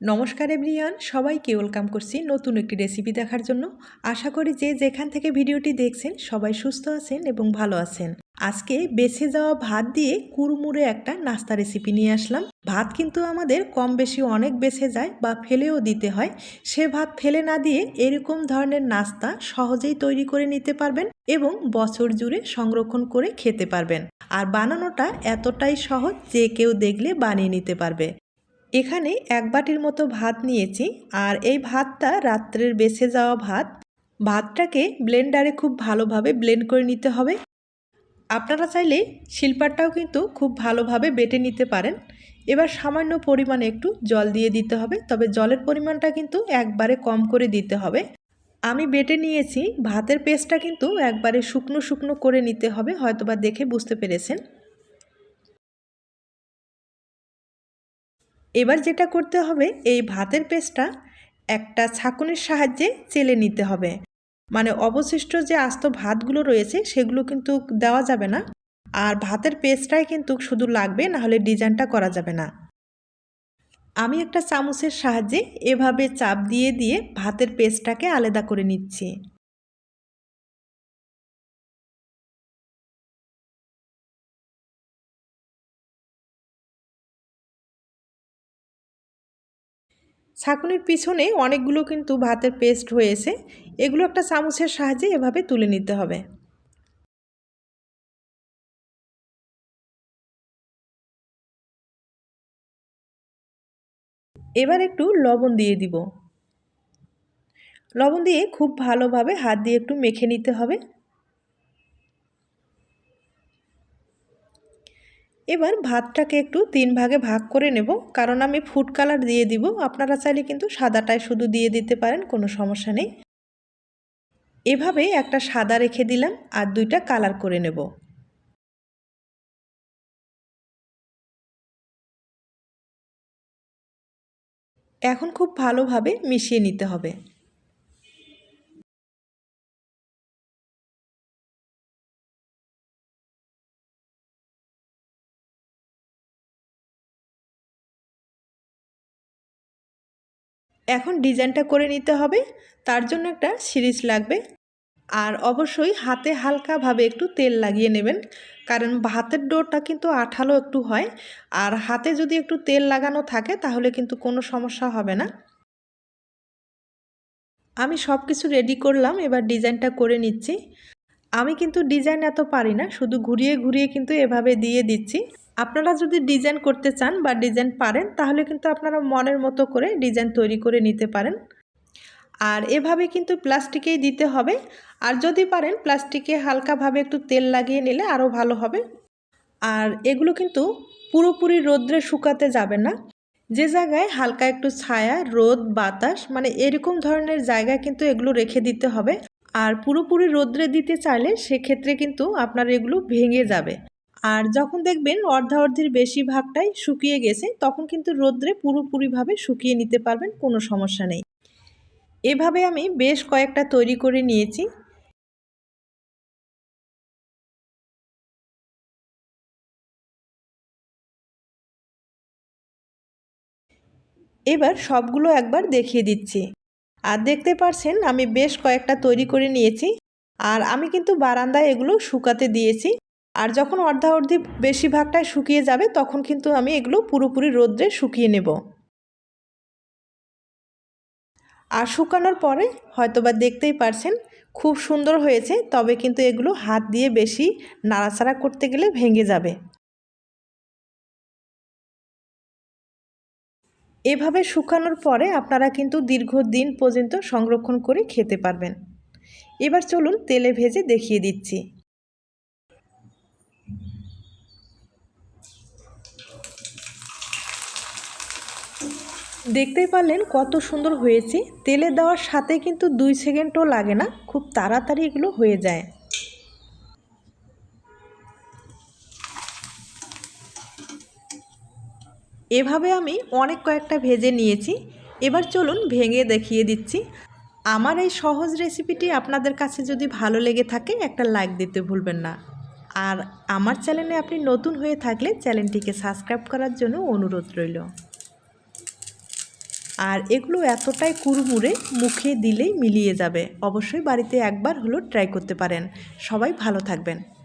নমস্কার এভরিয়ান সবাইকে ওয়েলকাম করছি নতুন একটি রেসিপি দেখার জন্য। আশা করি যে যেখান থেকে ভিডিওটি দেখছেন, সবাই সুস্থ আছেন এবং ভালো আছেন। আজকে বেছে যাওয়া ভাত দিয়ে কুড়মুড়ে একটা নাস্তা রেসিপি নিয়ে আসলাম। ভাত কিন্তু আমাদের কম বেশি অনেক বেছে যায় বা ফেলেও দিতে হয়। সে ভাত ফেলে না দিয়ে এরকম ধরনের নাস্তা সহজেই তৈরি করে নিতে পারবেন এবং বছর জুড়ে সংরক্ষণ করে খেতে পারবেন। আর বানানোটা এতটাই সহজ যে কেউ দেখলে বানিয়ে নিতে পারবে। এখানে এক বাটির মতো ভাত নিয়েছি আর এই ভাতটা রাত্রের বেঁচে যাওয়া ভাত। ভাতটাকে ব্লেন্ডারে খুব ভালোভাবে ব্লেন্ড করে নিতে হবে। আপনারা চাইলে শিল্পারটাও কিন্তু খুব ভালোভাবে বেটে নিতে পারেন। এবার সামান্য পরিমাণে একটু জল দিয়ে দিতে হবে, তবে জলের পরিমাণটা কিন্তু একবারে কম করে দিতে হবে। আমি বেটে নিয়েছি, ভাতের পেস্টটা কিন্তু একবারে শুকনো শুকনো করে নিতে হবে, হয়তোবা দেখে বুঝতে পেরেছেন। এবার যেটা করতে হবে, এই ভাতের পেস্টটা একটা ছাঁকুনির সাহায্যে চেলে নিতে হবে। মানে অবশিষ্ট যে আস্ত ভাতগুলো রয়েছে, সেগুলো কিন্তু দেওয়া যাবে না। আর ভাতের পেস্টটাই কিন্তু শুধু লাগবে, নাহলে ডিজাইনটা করা যাবে না। আমি একটা চামচের সাহায্যে এভাবে চাপ দিয়ে দিয়ে ভাতের পেস্টটাকে আলাদা করে নিচ্ছি। ছাঁকুনির পিছনে অনেকগুলো কিন্তু ভাতের পেস্ট হয়েছে। এগুলো একটা চামচের সাহায্যে এভাবে তুলে নিতে হবে। এবার একটু লবণ দিয়ে দিব। লবণ দিয়ে খুব ভালোভাবে হাত দিয়ে একটু মেখে নিতে হবে। এবার ভাতটাকে একটু তিন ভাগে ভাগ করে নেব। কারণ আমি ফুড কালার দিয়ে দিব। আপনারা চাইলে কিন্তু সাদাটাই শুধু দিয়ে দিতে পারেন, কোনো সমস্যা নেই। এভাবে একটা সাদা রেখে দিলাম আর দুইটা কালার করে নেব। এখন খুব ভালোভাবে মিশিয়ে নিতে হবে। এখন ডিজাইনটা করে নিতে হবে। তার জন্য একটা সিরিজ লাগবে। আর অবশ্যই হাতে হালকাভাবে একটু তেল লাগিয়ে নেবেন। কারণ ভাতের ডোরটা কিন্তু আঠালো একটু হয়। আর হাতে যদি একটু তেল লাগানো থাকে, তাহলে কিন্তু কোনো সমস্যা হবে না। আমি সব কিছু রেডি করলাম, এবার ডিজাইনটা করে নিচ্ছি। আমি কিন্তু ডিজাইন এত পারি না, শুধু ঘুরিয়ে ঘুরিয়ে কিন্তু এভাবে দিয়ে দিচ্ছি। আপনারা যদি ডিজাইন করতে চান বা ডিজাইন পারেন, তাহলে কিন্তু আপনারা মনের মতো করে ডিজাইন তৈরি করে নিতে পারেন। আর এভাবে কিন্তু প্লাস্টিকেই দিতে হবে। আর যদি পারেন, প্লাস্টিকে হালকাভাবে একটু তেল লাগিয়ে নিলে আরও ভালো হবে। আর এগুলো কিন্তু পুরোপুরি রোদ্রে শুকাতে যাবে না। যে জায়গায় হালকা একটু ছায়া, রোদ, বাতাস মানে এরকম ধরনের জায়গায় কিন্তু এগুলো রেখে দিতে হবে। আর পুরোপুরি রোদ্রে দিতে চাইলে সেক্ষেত্রে কিন্তু আপনার এগুলো ভেঙে যাবে। আর যখন দেখবেন অর্ধাঅর্ধির বেশি ভাগটাই শুকিয়ে গেছে, তখন কিন্তু রোদ্রে পুরোপুরিভাবে শুকিয়ে নিতে পারবেন, কোনো সমস্যা নেই। এভাবে আমি বেশ কয়েকটা তৈরি করে নিয়েছি। এবার সবগুলো একবার দেখিয়ে দিচ্ছি। আর দেখতে পারছেন, আমি বেশ কয়েকটা তৈরি করে নিয়েছি। আর আমি কিন্তু বারান্দায় এগুলো শুকাতে দিয়েছি। আর যখন অর্ধা অর্ধি বেশিরভাগটাই শুকিয়ে যাবে, তখন কিন্তু আমি এগুলো পুরোপুরি রোদ্রে শুকিয়ে নেব। আর শুকানোর পরে হয়তোবা দেখতেই পারছেন, খুব সুন্দর হয়েছে, তবে কিন্তু এগুলো হাত দিয়ে বেশি নাড়াচাড়া করতে গেলে ভেঙে যাবে। এভাবে শুকানোর পরে আপনারা কিন্তু দীর্ঘদিন পর্যন্ত সংরক্ষণ করে খেতে পারবেন। এবার চলুন তেলে ভেজে দেখিয়ে দিচ্ছি। দেখতেই পারলেন কত সুন্দর হয়েছে। তেলে দেওয়ার সাথে কিন্তু দুই সেকেন্ডও লাগে না, খুব তাড়াতাড়ি এগুলো হয়ে যায়। এভাবে আমি অনেক কয়েকটা ভেজে নিয়েছি। এবার চলুন ভেঙে দেখিয়ে দিচ্ছি। আমার এই সহজ রেসিপিটি আপনাদের কাছে যদি ভালো লেগে থাকে, একটা লাইক দিতে ভুলবেন না। আর আমার চ্যানেলে আপনি নতুন হয়ে থাকলে চ্যানেলটিকে সাবস্ক্রাইব করার জন্য অনুরোধ রইল। আর এগুলো এতটাই কুড়মুড়ে মুখে দিলেই মিলিয়ে যাবে। অবশ্যই বাড়িতে একবার হলো ট্রাই করতে পারেন। সবাই ভালো থাকবেন।